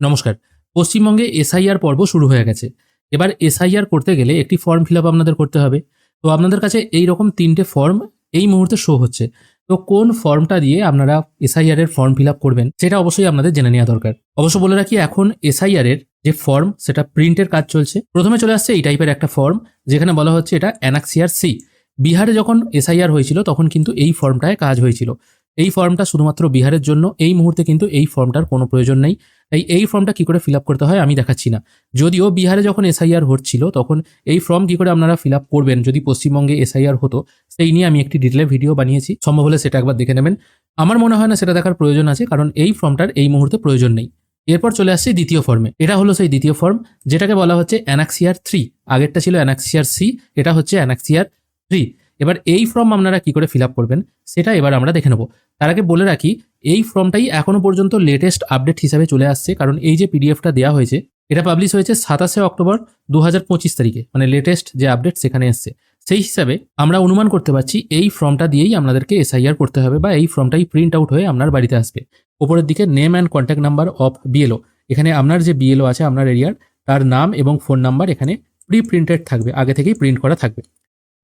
নমস্কার। পশ্চিমবঙ্গে এসআইআর পর্ব শুরু হয়ে গেছে। এবার এসআইআর করতে গেলে একটি ফর্ম ফিল আপ আপনাদের করতে হবে। তো আপনাদের কাছে এই রকম তিনটে ফর্ম এই মুহূর্তে শো হচ্ছে। তো কোন ফর্মটা দিয়ে আপনারা এসআইআর এর ফর্ম ফিল করবেন সেটা অবশ্যই আপনাদের জেনে নেওয়া দরকার। অবশ্য বলে রাখি, এখন এসআইআর এর যে ফর্ম, সেটা প্রিন্টের কাজ চলছে। প্রথমে চলে আসছে এই টাইপের একটা ফর্ম, যেখানে বলা হচ্ছে এটা অ্যানাক্সিয়ার সি। বিহারে যখন এসআইআর হয়েছিল, তখন কিন্তু এই ফর্মটায় কাজ হয়েছিল। এই ফর্মটা শুধুমাত্র বিহারের জন্য, এই মুহূর্তে কিন্তু এই ফর্মটার কোনো প্রয়োজন নেই। তাই এই ফর্মটা কি করে ফিল আপ করতে হয় আমি দেখাচ্ছি না। যদিও বিহারে যখন এসআইআর হচ্ছিল, তখন এই ফর্ম কি করে আপনারা ফিল আপ করবেন? যদি পশ্চিমবঙ্গে এসআইআর হতো, সেই নিয়ে আমি একটি ডিটেলে ভিডিও বানিয়েছি। সম্ভব হলে সেটা একবার দেখে নেবেন। আমার মনে হয় না সেটা দেখার প্রয়োজন আছে, কারণ এই ফর্মটার এই মুহূর্তে প্রয়োজন নেই। এরপর চলে আসছে দ্বিতীয় ফর্মে। এটা হলো সেই দ্বিতীয় ফর্ম, যেটাকে বলা হচ্ছে অ্যানাক্সিয়ার থ্রি। আগেরটা ছিল অ্যানাক্সিয়ার সি, এটা হচ্ছে অ্যানাক্সিয়ার থ্রি। এবার এই ফর্ম আপনারা কি করে ফিল আপ করবেন, সেটা এবার আমরা দেখে নেব। তার আগে বলে রাখি, এই ফর্মটাই এখনও পর্যন্ত লেটেস্ট আপডেট হিসাবে চলে আসছে, কারণ এই যে পিডিএফটা দেওয়া হয়েছে, এটা পাবলিশ হয়েছে সাতাশে অক্টোবর দু হাজার পঁচিশ তারিখে মানে লেটেস্ট যে আপডেট সেখানে এসছে। সেই হিসাবে আমরা অনুমান করতে পারছি, এই ফর্মটা দিয়েই আপনাদেরকে এসআইআর করতে হবে বা এই ফর্মটাই প্রিন্ট আউট হয়ে আপনার বাড়িতে আসবে। ওপরের দিকে name and contact number of BLO এখানে আপনার যে বিএলও আছে আপনার এরিয়ার তার নাম এবং ফোন নাম্বার এখানে প্রি প্রিন্টেড থাকবে, আগে থেকেই প্রিন্ট করা থাকবে।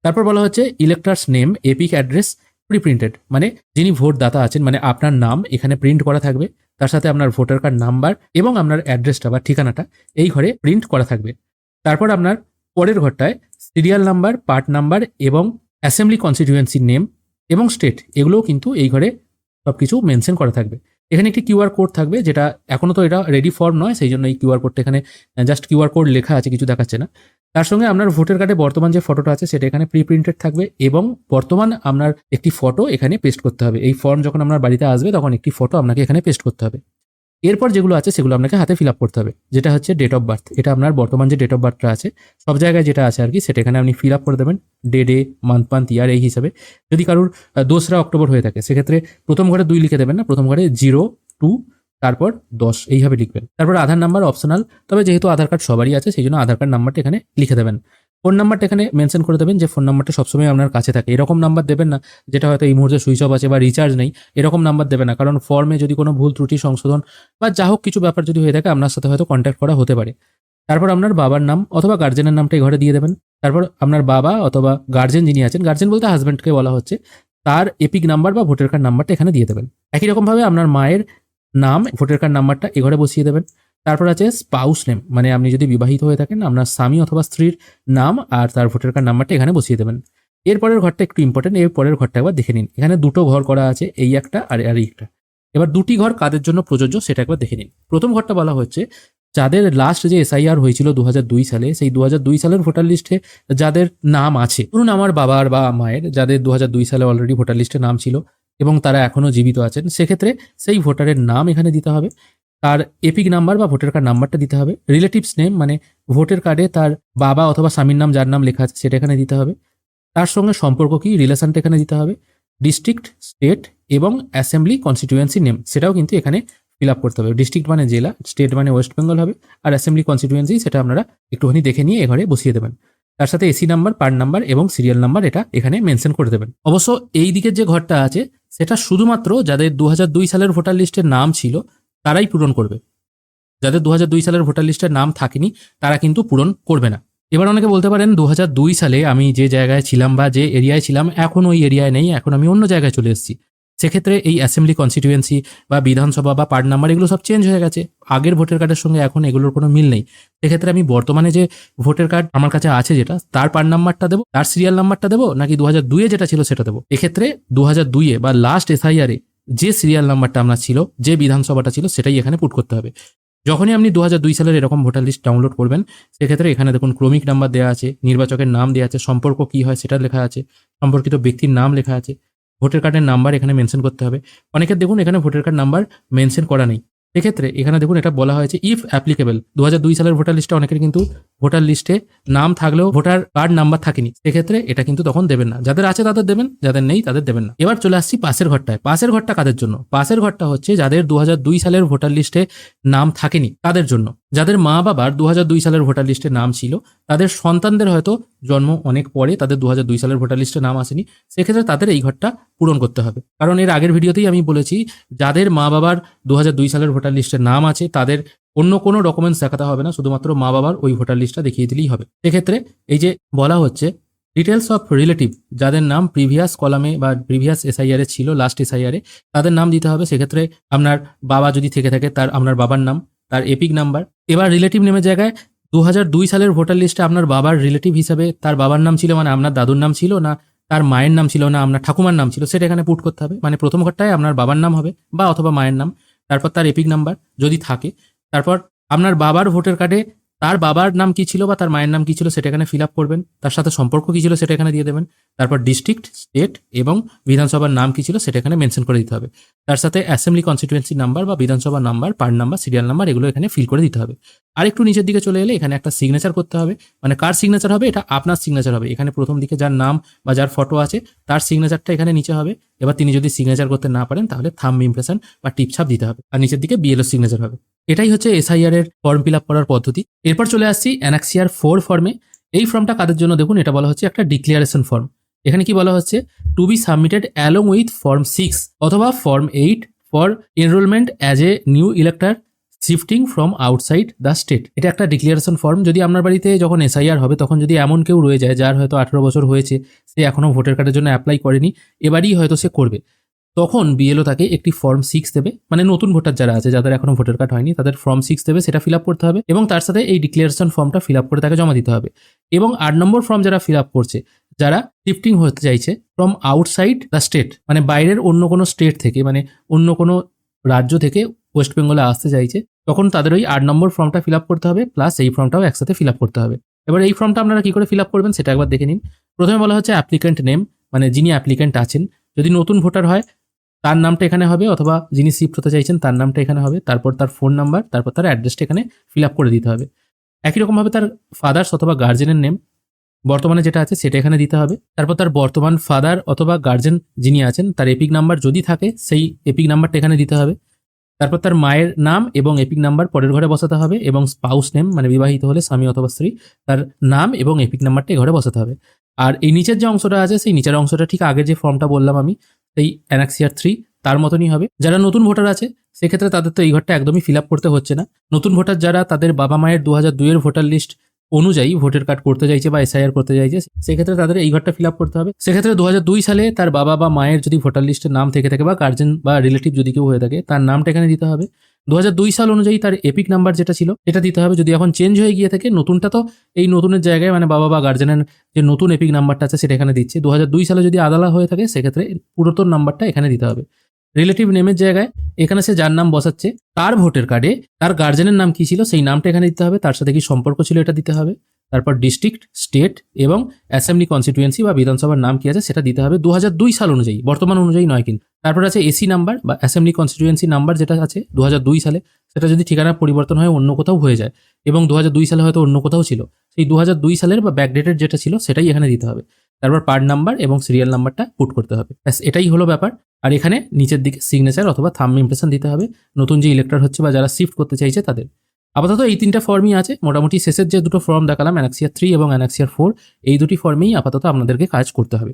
তারপর বলা হচ্ছে electors name EPIC address pre printed মানে যিনি ভোটদাতা আছেন মানে আপনার নাম এখানে প্রিন্ট করা থাকবে, তার সাথে আপনার ভোটার কার্ড নাম্বার এবং আপনার অ্যাড্রেসটা বা ঠিকানাটা এই ঘরে প্রিন্ট করা থাকবে। তারপর আপনার পরের ঘরটায় সিরিয়াল নাম্বার পার্ট নাম্বার এবং অ্যাসেম্বলি কনস্টিটিউয়েন্সির নেম এবং স্টেট এগুলোও কিন্তু এই ঘরে সব কিছু মেনশন করা থাকবে। এখানে একটি কিউআর কোড থাকবে, যেটা এখনও তো এটা রেডি ফর্ম নয়, সেই জন্য এই কিউআর কোডটা এখানে জাস্ট কিউআর কোড লেখা আছে, কিছু দেখাচ্ছে না। তার সঙ্গে আপনার ভোটার কার্ডে বর্তমান যে ফটোটা আছে, সেটা এখানে প্রি প্রিন্টেড থাকবে এবং বর্তমান আপনার একটি ফটো এখানে পেস্ট করতে হবে। এই ফর্ম যখন আপনার বাড়িতে আসবে, তখন একটি ফটো আপনাকে এখানে পেস্ট করতে হবে। এরপর যেগুলো আছে, সেগুলো আপনাকে হাতে ফিল আপ করতে হবে, যেটা হচ্ছে ডেট অফ বার্থ এটা আপনার বর্তমান যে ডেট অফ বার্থটা আছে, সব জায়গায় যেটা আছে আর কি, সেটা এখানে আপনি ফিল আপ করে দেবেন। Day day month month year এই হিসাবে। যদি কারোর দোসরা অক্টোবর হয়ে থাকে, সেক্ষেত্রে প্রথম ঘরে দুই লিখে দেবেন না, প্রথম ঘরে জিরো টু তারপর দশ, এইভাবে লিখবেন। তারপর আধার নাম্বার অপশনাল তবে যেহেতু আধার কার্ড সবারই আছে, সেই জন্য আধার কার্ড নাম্বারটা এখানে লিখে দেবেন। ফোন নাম্বারটা এখানে মেনশন করে দেবেন যে, ফোন নাম্বারটা সবসময় আপনার কাছে থাকে। এরকম নাম্বার দেবেন না, যেটা হয়তো এই মুহূর্তে সুইচ অফ আছে বা রিচার্জ নেই, এরকম নাম্বার দেবেন না। কারণ ফর্মে যদি কোনো ভুল ত্রুটি, সংশোধন বা যা হোক কিছু ব্যাপার যদি হয়ে থাকে, আপনার সাথে হয়তো কন্ট্যাক্ট করা হতে পারে। তারপর আপনার বাবার নাম অথবা গার্জেনের নামটা এই ঘরে দিয়ে দেবেন। তারপর আপনার বাবা অথবা গার্জেন যিনি আছেন গার্জেন বলতে হাজব্যান্ডকে বলা হচ্ছে, তার এপিক নাম্বার বা ভোটার কার্ড নাম্বারটা এখানে দিয়ে দেবেন। একই রকমভাবে আপনার মায়ের নাম, ভোটার কার্ড নাম্বারটা এ ঘরে বসিয়ে দেবেন। তারপর আছে স্পাউস নেম মানে আপনি যদি বিবাহিত হয়ে থাকেন, আপনার স্বামী অথবা স্ত্রীর নাম আর তার ভোটার কার্ড নাম্বারটা এখানে বসিয়ে দেবেন। এরপরের ঘরটা একটু ইম্পর্টেন্ট এর পরের ঘরটা একবার দেখে নিন। এখানে দুটো ঘর করা আছে, এই একটা আর আর এই একটা। এবার দুটি ঘর কাদের জন্য প্রযোজ্য সেটা একবার দেখে নিন। প্রথম ঘরটা বলা হচ্ছে, যাদের লাস্ট যে এসআইআর হয়েছিল দু হাজার দুই সালে, সেই দু হাজার দুই সালের ভোটার লিস্টে যাদের নাম আছে, ধরুন আমার বাবার বা মায়ের, যাদের দু হাজার দুই সালে অলরেডি ভোটার লিস্টে নাম ছিল এবং তারা এখনও জীবিত আছেন, সেক্ষেত্রে সেই ভোটারের নাম এখানে দিতে হবে। তার এপিক নাম্বার বা ভোটার কার্ড নাম্বারটা দিতে হবে। রিলেটিভস নেম মানে ভোটার কার্ডে তার বাবা অথবা স্বামীর নাম, যার নাম লেখা আছে সেটা এখানে দিতে হবে। তার সঙ্গে সম্পর্ক কি, রিলেশনটা এখানে দিতে হবে। ডিস্ট্রিক্ট, স্টেট এবং অ্যাসেম্বলি কনস্টিটিউয়েন্সি নেম, সেটাও কিন্তু এখানে ফিল আপ করতে হবে। ডিস্ট্রিক্ট মানে জেলা, স্টেট মানে ওয়েস্ট বেঙ্গল হবে, আর অ্যাসেম্বলি কনস্টিটিউয়েন্সি সেটা আপনারা একটুখানি দেখে নিয়ে এঘরে বসিয়ে দেবেন। তার সাথে এসি নাম্বার, পার্ট নাম্বার এবং সিরিয়াল নাম্বার এটা এখানে মেনশন করে দেবেন। অবশ্য এই দিকের যে ঘরটা আছে, সেটা শুধুমাত্র যাদের দু হাজার দুই সালের ভোটার লিস্টের নাম ছিল, তারাই পূরণ করবে। যাদের দু হাজার দুই সালের ভোটার লিস্টের নাম থাকেনি, তারা কিন্তু পূরণ করবে না। এবার অনেকে বলতে পারেন দু হাজার দুই সালে আমি যে জায়গায় ছিলাম বা যে এরিয়ায় ছিলাম, এখন ওই এরিয়ায় নেই, এখন আমি অন্য জায়গায় চলে এসেছি। সেক্ষেত্রে এই অ্যাসেম্বলি কনস্টিটিউয়েন্সি বা বিধানসভা বা পার্ট নাম্বার এগুলো সব চেঞ্জ হয়ে গেছে। আগের ভোটার কার্ডের সঙ্গে এখন এগুলোর কোনো মিল নেই। সেক্ষেত্রে আমি বর্তমানে যে ভোটার কার্ড আমার কাছে আছে যেটা, তার পার্ট নাম্বারটা দেবো, তার সিরিয়াল নাম্বারটা দেবো, নাকি দু হাজার দুইয়ে যেটা ছিল সেটা দেবো? এক্ষেত্রে দু হাজার দুইয়ে বা লাস্ট এসআইআরে যে সিরিয়াল নাম্বারটা আমরা ছিল, যে বিধানসভাটা ছিল, সেটাই এখানে পুট করতে হবে। যখনই আপনি দু হাজার দুই সালের এরকম ভোটার লিস্ট ডাউনলোড করবেন, সেক্ষেত্রে এখানে দেখুন ক্রমিক নাম্বার দেওয়া আছে, নির্বাচকের নাম দেওয়া আছে, সম্পর্ক কী হয় সেটা লেখা আছে, সম্পর্কিত ব্যক্তির নাম লেখা আছে। ভোটার কার্ডের নাম্বার এখানে মেনশন করতে হবে। অনেকের দেখুন এখানে ভোটার কার্ড নাম্বার মেনশন করা নেই। সেক্ষেত্রে এখানে দেখুন এটা বলা হয়েছে ইফ অ্যাপ্লিকেবল দু সালের ভোটার লিস্টে অনেকের কিন্তু ভোটার লিস্টে নাম থাকলেও ভোটার কার্ড নাম্বার থাকেনি। সেক্ষেত্রে এটা কিন্তু তখন দেবেন না। যাদের আছে তাদের দেবেন, যাদের নেই তাদের দেবেন না। এবার চলে আসছি পাশের ঘরটায়। পাশের ঘরটা কাদের জন্য? পাশের ঘরটা হচ্ছে যাদের দু হাজার দুই সালের ভোটার লিস্টে নাম থাকেনি তাদের জন্য। যাদের মা বাবার দু হাজার দুই সালের ভোটার লিস্টে নাম ছিল, তাদের সন্তানদের হয়তো জন্ম অনেক পরে তাদের দু হাজার দুই সালের ভোটার লিস্টে নাম আসেনি। সেক্ষেত্রে তাদের এই ঘরটা পূরণ করতে হবে। কারণ এর আগের ভিডিওতেই আমি বলেছি, যাদের মা বাবার দু হাজার দুই সালের ভোটার লিস্টে নাম আছে, তাদের অন্য কোনো ডকুমেন্টস দেখাতে হবে না, শুধুমাত্র মা বাবার ওই ভোটার লিস্টটা দেখিয়ে দিলেই হবে। সেক্ষেত্রে এই যে বলা হচ্ছে ডিটেলস অফ রিলেটিভ যাদের নাম প্রিভিয়াস কলামে বা প্রিভিয়াস এসআইআর ছিল লাস্ট এসআইআর তাদের নাম দিতে হবে। সেক্ষেত্রে আপনার বাবা যদি থেকে থাকে, তার, আপনার বাবার নাম, তার এপিক নাম্বার। এবার রিলেটিভ নেমের জায়গায় দু সালের ভোটার লিস্টে আপনার বাবার রিলেটিভ হিসাবে তার বাবার নাম ছিল মানে আপনার দাদুর নাম ছিল না তার মায়ের নাম ছিল না, আপনার ঠাকুমার নাম ছিল, সেটা এখানে পুট করতে হবে। মানে প্রথম ঘরটায় আপনার বাবার নাম হবে বা অথবা মায়ের নাম, তারপর তার এপিক নাম্বার যদি থাকে, তারপর আপনার বাবার ভোটার কার্ডে তার বাবার নাম কি ছিল বা তার মায়ের নাম কি ছিল সেটা এখানে ফিল আপ করবেন। তার সাথে সম্পর্ক কি ছিল সেটা এখানে দিয়ে দেবেন। তারপর ডিস্ট্রিক্ট স্টেট এবং বিধানসভার নাম কি ছিল সেটা এখানে মেনশন করে দিতে হবে। তার সাথে অ্যাসেম্বলি কনস্টিটুয়েন্সি নাম্বার বা বিধানসভা number part number serial number এগুলো এখানে ফিল করে দিতে হবে। আর একটু নিচের দিকে চলে এলে এখানে একটা সিগনেচার করতে হবে। মানে কার সিগনেচার হবে? এটা আপনার সিগনেচার হবে। এখানে প্রথম দিকে যার নাম বা যার ফটো আছে, তার সিগনেচারটা এখানে নিচে হবে। এবার তিনি যদি সিগনেচার করতে না পারেন, তাহলে থাম ইমপ্রেশন বা টিপছাপ দিতে হবে। আর নিচের দিকে বিএলও সিগনেচার হবে। এটাই হচ্ছে এসআইআর এর ফর্ম ফিল আপ করার পদ্ধতি। এরপর চলে আসছি অ্যানাক্সিয়ার ফোর ফর্মে এই ফর্মটা কাদের জন্য? দেখুন, এটা বলা হচ্ছে একটা ডিক্লিয়ারেশন ফর্ম এখানে কি বলা হচ্ছে? To be submitted along with form six অথবা form eight for enrolment as a new elector shifting from outside the state এটা একটা ডিক্লিয়ারেশন ফর্ম যদি আপনার বাড়িতে যখন এসআইআর হবে, তখন যদি এমন কেউ রয়ে যায়, যার হয়তো আঠেরো বছর হয়েছে, সে এখনও ভোটার কার্ডের জন্য অ্যাপ্লাই করেনি, এবারই হয়তো সে করবে। তখন বিএলও তাকে একটি ফর্ম সিক্স দেবে। মানে নতুন ভোটার যারা আছে, যাদের এখনও ভোটার কার্ড হয়নি, তাদের ফর্ম সিক্স দেবে, সেটা ফিল আপ করতে হবে এবং তার সাথে এই ডিক্লারেশন ফর্মটা ফিল আপ করে তাকে জমা দিতে হবে। এবং আট নম্বর ফর্ম যারা ফিল আপ করছে, যারা শিফটিং হতে চাইছে ফ্রম আউটসাইড দ্য স্টেট মানে বাইরের অন্য কোনো স্টেট থেকে মানে অন্য কোনো রাজ্য থেকে ওয়েস্ট বেঙ্গলে আসতে চাইছে, তখন তাদের ওই আট নম্বর ফর্মটা ফিল আপ করতে হবে প্লাস এই ফর্মটাও একসাথে ফিল আপ করতে হবে। এবার এই ফর্মটা আপনারা কী করে ফিল আপ করবেন, সেটা একবার দেখে নিন। প্রথমে বলা হচ্ছে অ্যাপ্লিকেন্ট নেম মানে যিনি অ্যাপ্লিকেন্ট আছেন, যদি নতুন ভোটার হয় তার নামটা এখানে হবে অথবা যিনি শিফট হতে চাইছেন তার নামটা এখানে হবে, তারপর তার ফোন নাম্বার তারপর তার অ্যাড্রেসটা এখানে ফিল আপ করে দিতে হবে। একই রকমভাবে তার ফাদার্স অথবা গার্জেনের নেম বর্তমানে যেটা আছে সেটা এখানে দিতে হবে। তারপর তার বর্তমান ফাদার অথবা গার্জেন যিনি আছেন, তার এপিক নাম্বার যদি থাকে, সেই এপিক নাম্বারটা এখানে দিতে হবে। তারপর তার মায়ের নাম এবং এপিক নাম্বার পরের ঘরে বসাতে হবে এবং স্পাউস নেম মানে বিবাহিত হলে স্বামী অথবা স্ত্রী, তার নাম এবং এপিক নাম্বারটা ঘরে বসাতে হবে। আর এই নিচের যে অংশটা আছে, সেই নিচের অংশটা ঠিক আগের যে ফর্মটা বললাম আমি সেই অ্যানাক্সিয়ার থ্রি তার মতনই হবে। যারা নতুন ভোটার আছে, সেক্ষেত্রে তাদের তো এই ঘরটা একদমই ফিল করতে হচ্ছে না। নতুন ভোটার যারা তাদের বাবা মায়ের দু হাজার দুইয়ের ভোটার লিস্ট অনুযায়ী ভোটের কার্ড করতে চাইছে বা এসআইআর করতে চাইছে, সেক্ষেত্রে তাদের এই ঘরটা ফিল করতে হবে। সেক্ষেত্রে দু দুই সালে তার বাবা বা মায়ের যদি ভোটার লিস্টের নাম থেকে থাকে বা গার্জেন বা রিলেটিভ যদি কেউ হয়ে থাকে, তার নামটা এখানে দিতে হবে। দু সাল অনুযায়ী তার এপিক নাম্বার যেটা ছিল এটা দিতে হবে। যদি এখন চেঞ্জ হয়ে গিয়ে থাকে, নতুনটা তো এই নতুনের জায়গায় মানে বাবা বা গার্জেনের যে নতুন এপিক নাম্বারটা আছে, সেটা এখানে দিচ্ছে। দু সালে যদি আদালা হয়ে থাকে, সেক্ষেত্রে পুরাতন নাম্বারটা এখানে দিতে হবে। রিলেটিভ নেমের জায়গায়, এখানে সে যার নাম বসাচ্ছে, তার ভোটার কার্ডে তার গার্জেনের নাম কি ছিল, সেই নামটা এখানে দিতে হবে। তার সাথে কি সম্পর্ক ছিল, এটা দিতে হবে। তারপর ডিস্ট্রিক্ট স্টেট এবং অ্যাসেম্বলি কনস্টিটুয়েন্সি বা বিধানসভার নাম কি আছে, সেটা দিতে হবে। দু সাল অনুযায়ী, বর্তমান অনুযায়ী নয় কিন্তু। তারপর আছে এসি নাম্বার বা অ্যাসেম্বলি কনস্টিটুয়েন্সি নাম্বার যেটা আছে দু সালে, সেটা যদি ঠিকানা পরিবর্তন হয়, অন্য কোথাও হয়ে যায়। এবং দু সালে হয়তো অন্য কোথাও ছিল। সেই দু সালের বা ব্যাকডেটেড যেটা ছিল, সেটাই এখানে দিতে হবে। তারপর পার্ট নাম্বার এবং সিরিয়াল নাম্বারটা পুট করতে হবে। ব্যাস, এটাই হলো ব্যাপার। আর এখানে নিচের দিকে সিগনেচার অথবা থাম ইমপ্রেশন দিতে হবে। নতুন যে ইলেক্টর হচ্ছে বা যারা শিফট করতে চাইছে তাদের। আপাতত এই তিনটা ফর্মই আছে। মোটামুটি শেষের যে দুটো ফর্ম দেখালাম অ্যানাক্সিয়ার থ্রি এবং অ্যানাক্সিয়ার ফোর এই দুটি ফর্মেই আপাতত আপনাদেরকে কাজ করতে হবে।